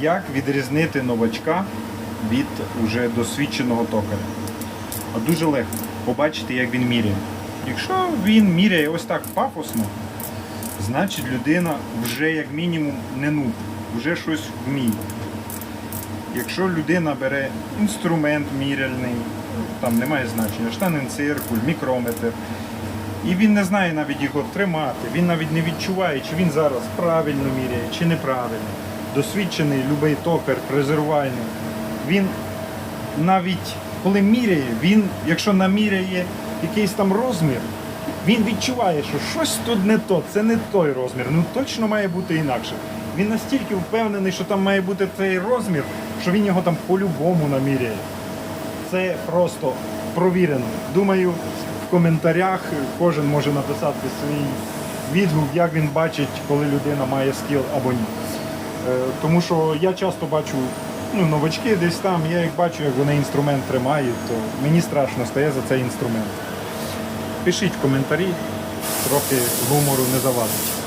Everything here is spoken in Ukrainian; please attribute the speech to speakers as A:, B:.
A: Як відрізнити новачка від уже досвідченого токаря? А дуже легко побачити, як він міряє. Якщо він міряє ось так пафосно, значить людина вже як мінімум не нуб, вже щось вміє. Якщо людина бере інструмент міряльний, там немає значення, штанин-циркуль, мікрометр, і він не знає навіть його тримати, він навіть не відчуває, чи він зараз правильно міряє, чи неправильно. Досвідчений любий токар, презервальник, він навіть коли міряє, він, якщо наміряє якийсь там розмір, він відчуває, що щось тут не то, це не той розмір, ну точно має бути інакше. Він настільки впевнений, що там має бути цей розмір, що він його там по-любому наміряє. Це просто провірено. Думаю, в коментарях кожен може написати свій відгук, як він бачить, коли людина має скіл або ні. Е, Тому що я часто бачу ну, новачки десь там, я їх бачу, як вони інструмент тримають, то мені страшно стає за цей інструмент. Пишіть коментарі, трохи гумору не завадить.